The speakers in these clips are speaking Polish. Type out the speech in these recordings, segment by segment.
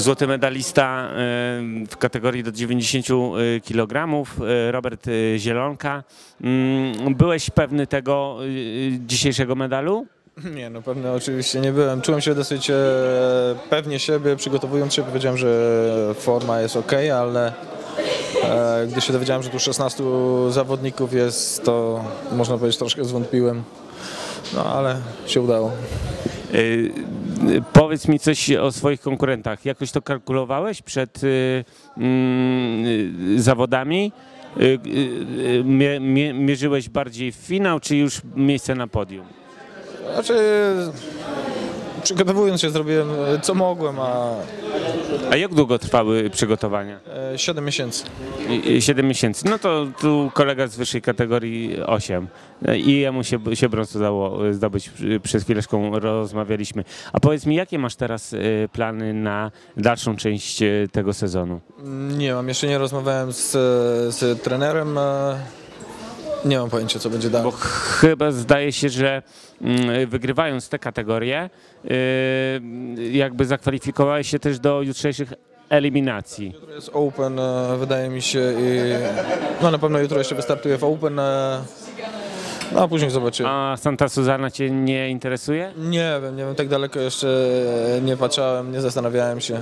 Złoty medalista e, w kategorii do 90 kg, Robert e, Zielonka. Mm, Byłeś pewny tego dzisiejszego medalu? Nie, no pewnie oczywiście nie byłem. Czułem się dosyć e, pewnie siebie, przygotowując się powiedziałem, że forma jest ok, ale e, gdy się dowiedziałem, że tu 16 zawodników jest, to można powiedzieć troszkę zwątpiłem. No ale się udało. E, Powiedz mi coś o swoich konkurentach. Jakoś to kalkulowałeś przed mm, e, zawodami? E, mie- mie- Mierzyłeś bardziej w finał, czy już miejsce na podium? Znaczy przygotowując się zrobiłem e, co mogłem, a A jak długo trwały przygotowania? e, 7 miesięcy. 7 miesięcy. No to tu kolega z wyższej kategorii 8. I jemu się, się brąz udało zdobyć. Przez chwileczką rozmawialiśmy. A powiedz mi, jakie masz teraz e, plany na dalszą część e, tego sezonu? Nie mam, jeszcze nie rozmawiałem z, z trenerem. Nie mam pojęcia co będzie dalej. Bo chyba zdaje się, że mm, wygrywając te kategorie, e, jakby zakwalifikowałeś się też do jutrzejszych eliminacji. Jutro jest Open, e, wydaje mi się i no na pewno jutro jeszcze wystartuję w Open, e, no a później zobaczymy. A Santa Suzana cię nie interesuje? Nie wiem, nie wiem, tak daleko jeszcze nie patrzałem, nie zastanawiałem się.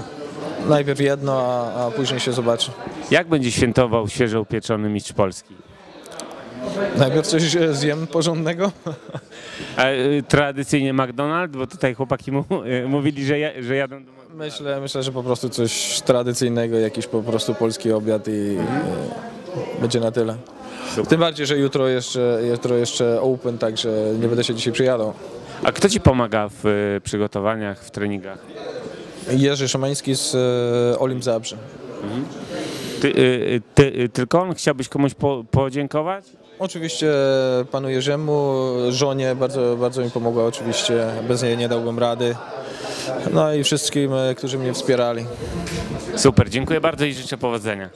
Najpierw jedno, a, a później się zobaczy. Jak będzie świętował świeżo upieczony mistrz Polski? Najpierw coś e, zjem porządnego. Y, tradycyjnie McDonald's, bo tutaj chłopaki mu, y, mówili, że, ja, że jadą do McDonald's. Myślę, myślę, że po prostu coś tradycyjnego, jakiś po prostu polski obiad i e, będzie na tyle. Tym bardziej, że jutro jeszcze, jutro jeszcze Open, także nie będę się dzisiaj przyjadał. A kto ci pomaga w przygotowaniach, w treningach? Jerzy Szymański z e, Olimp Zabrze. Ty, y, ty, y, tylko on? Chciałbyś komuś po, podziękować? Oczywiście panu Jerzemu, żonie bardzo, bardzo mi pomogła oczywiście, bez niej nie dałbym rady. No i wszystkim, e, którzy mnie wspierali. Super, dziękuję bardzo i życzę powodzenia.